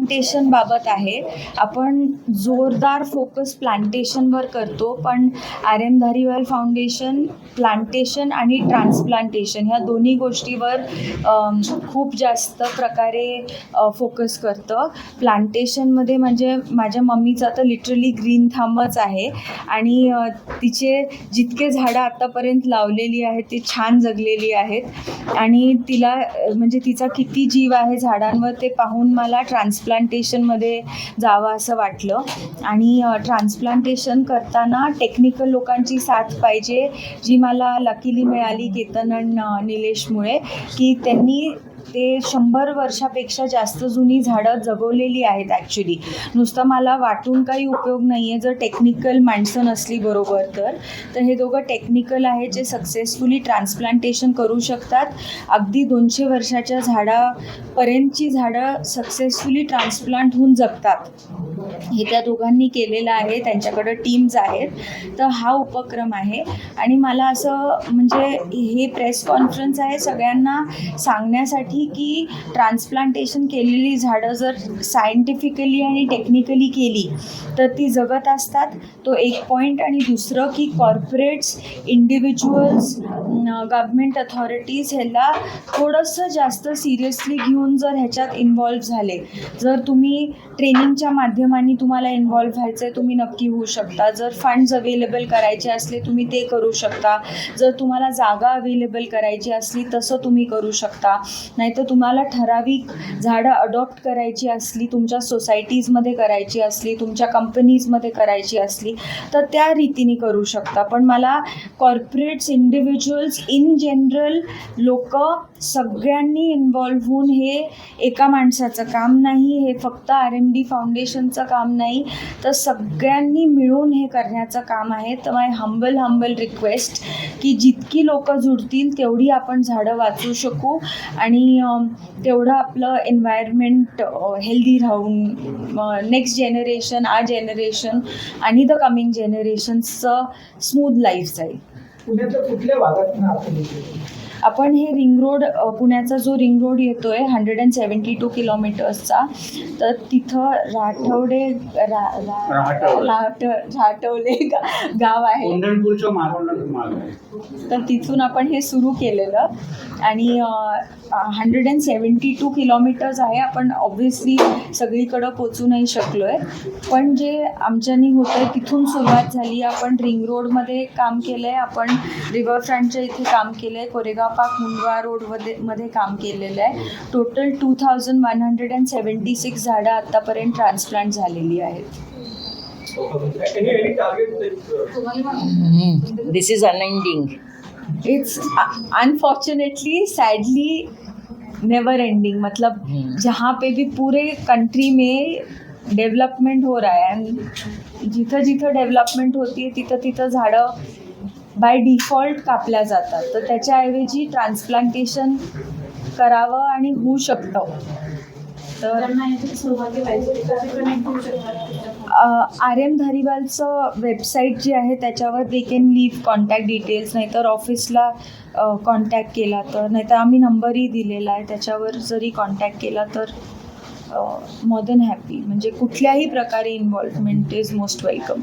प्लांटेशनबाबत बाबत आहे. आपण जोरदार फोकस प्लांटेशनवर करतो पण R M Dhariwal foundation plantation आणि ट्रान्सप्लांटेशन ह्या दोन्ही गोष्टीवर खूप जास्त प्रकारे फोकस करतं. प्लांटेशनमध्ये म्हणजे माझ्या मम्मीचा तर लिटरली ग्रीन थांबच आहे. आणि तिचे जितके झाडं आत्तापर्यंत लावलेली आहेत ती छान जगलेली आहेत. आणि तिला म्हणजे तिचा किती जीव आहे झाडांवर ते पाहून मला ट्रान्सप्लांटेशनमध्ये जावं असं वाटलं. आणि ट्रान्सप्लांटेशन करताना टेक्निकल लोकांची साथ पाहिजे जी मला लकीली मिळाली केतन निलेशमुळे की त्यांनी ते शंभर वर्षापेक्षा जास्त जुनी झाडं जगवलेली आहेत ॲक्च्युली नुसतं मला वाटून काही उपयोग नाही आहे जर टेक्निकल माणसं नसली बरोबर तर. तर हे दोघं टेक्निकल आहे जे सक्सेसफुली ट्रान्सप्लांटेशन करू शकतात. अगदी दोनशे वर्षाच्या झाडापर्यंतची झाडं सक्सेसफुली ट्रान्सप्लांट होऊन जगतात. हे त्या दोघांनी केलेलं आहे. त्यांच्याकडं टीम्स आहेत. तर हा उपक्रम आहे. आणि मला असं म्हणजे हे प्रेस कॉन्फरन्स आहे सगळ्यांना सांगण्यासाठी की ट्रान्सप्लांटेशन केलेली झाडं जर सायंटिफिकली आणि टेक्निकली केली तर ती जगत असतात. तो एक पॉईंट आणि दुसरं की कॉर्पोरेट्स इंडिव्हिज्युअल्स गव्हर्मेंट अथॉरिटीज ह्याला थोडंसं जास्त सिरियसली घेऊन जर ह्याच्यात इन्व्हॉल्व झाले जर तुम्ही ट्रेनिंगच्या माध्यमाने तुम्हाला इन्व्हॉल्व व्हायचं आहे तुम्ही नक्की होऊ शकता. जर फंड्स अवेलेबल करायचे असले तुम्ही ते करू शकता. जर तुम्हाला जागा अवेलेबल करायची असली तसं तुम्ही करू शकता. नाहीतर तुम्हाला ठराविक झाडं अडॉप्ट करायची असली तुमच्या सोसायटीजमध्ये करायची असली तुमच्या कंपनीजमध्ये करायची असली तर त्या रीतीने करू शकता. पण मला कॉर्पोरेट्स इंडिव्हिज्युअल्स इन जनरल लोक सगळ्यांनी इन्वॉल्व होऊन हे एका माणसाचं काम नाही हे फक्त आर एम डी फाउंडेशनचं काम नाही तर सगळ्यांनी मिळून हे करण्याचं काम आहे. तर माय हंबल हंबल रिक्वेस्ट की जितकी लोकं जुडतील तेवढी आपण झाडं वाचू शकू आणि आणि तेवढं आपलं एन्व्हायरमेंट हेल्दी राहून नेक्स्ट जनरेशन आ जनरेशन आणि द कमिंग जनरेशन्सचं स्मूथ लाईफ जाईल. पुण्यातल्या कुठल्या भागात आपण हे रिंग रोड पुण्याचा जो रिंग रोड येतो आहे हंड्रेड अँड सेवन्टी टू किलोमीटर्सचा तर तिथं राठवडे रा राठवले गाव आहे. तर तिथून आपण हे सुरू केलेलं. आणि hundred and seventy two kilometres आहे. आपण ऑब्व्हियसली सगळीकडं पोचू नाही शकलो आहे पण जे आमच्यानी होतं आहे तिथून सुरुवात झाली. आपण रिंग रोडमध्ये काम केलं आहे आपण रिव्हरफ्रंटच्या इथे काम केलं आहे कोरेगाव पार्क मुंडवा रोडमध्ये मध्ये काम केलेलं आहे total two thousand one hundred and seventy six झाडं आत्तापर्यंत ट्रान्सप्लांट झालेली आहेत This is unending. It's unfortunately sadly never ending मतलब। जहाँ पे भी पूरे कंट्री में डेवलपमेंट हो रहा है and जिथं जिथं डेवलपमेंट होती आहे तिथं तिथं झाडं बाय डिफॉल्ट कापल्या जातात. तर त्याच्याऐवजी ट्रान्सप्लांटेशन करावं आणि होऊ शकतं. तर आर एम धारीवालचं वेबसाईट जी आहे त्याच्यावर they can leave contact details नाहीतर ऑफिसला कॉन्टॅक्ट केला तर. नाहीतर आम्ही नंबरही दिलेला आहे त्याच्यावर जरी कॉन्टॅक्ट केला तर मोर दॅन हॅपी म्हणजे कुठल्याही प्रकारे इन्व्हॉल्वमेंट इज मोस्ट वेलकम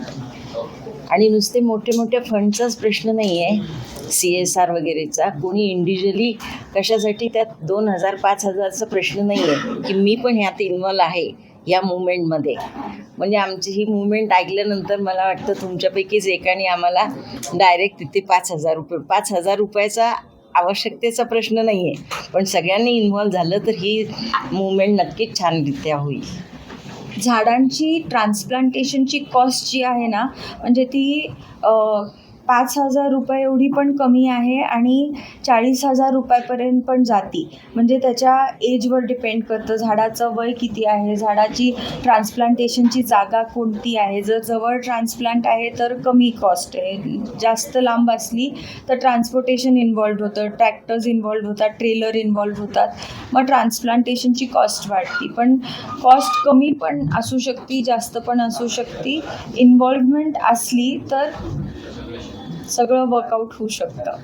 आणि नुसते मोठे मोठ्या फंडचाच प्रश्न नाही आहे सी एस आर वगैरेचा. कोणी इंडिव्हिज्युअली कशासाठी त्यात दोन हजार पाच हजारचा प्रश्न नाही आहे की मी पण ह्यात इन्वॉल्व आहे या मुवमेंटमध्ये म्हणजे आमची ही मुवमेंट ऐकल्यानंतर मला वाटतं तुमच्यापैकीच एकाने आम्हाला डायरेक्ट तिथे पाच हजार रुपये पाच हजार रुपयाचा आवश्यकतेचा प्रश्न नाही आहे पण सगळ्यांनी इन्व्हॉल्व झालं तर ही मुवमेंट नक्कीच छानरित्या होईल. झाडांची ट्रान्सप्लांटेशनची कॉस्ट जी आहे ना म्हणजे ती पाच हजार रुपये एवढी पण कमी आहे आणि चाळीस हजार रुपयापर्यंत पण जाती. म्हणजे त्याच्या एजवर डिपेंड करतं झाडाचं वय किती आहे झाडाची ट्रान्सप्लांटेशनची जागा कोणती आहे. जर जवळ ट्रान्सप्लांट आहे तर कमी कॉस्ट आहे. जास्त लांब असली तर ट्रान्सपोर्टेशन इन्वॉल्ड होतं ट्रॅक्टर्स इन्वॉल्ड होतात ट्रेलर इन्वॉल्ड होतात. मग ट्रान्सप्लांटेशनची कॉस्ट वाढती. पण कॉस्ट कमी पण असू शकते जास्त पण असू शकते. इन्व्हॉल्वमेंट असली तर सगळं वर्कआउट होऊ शकतं.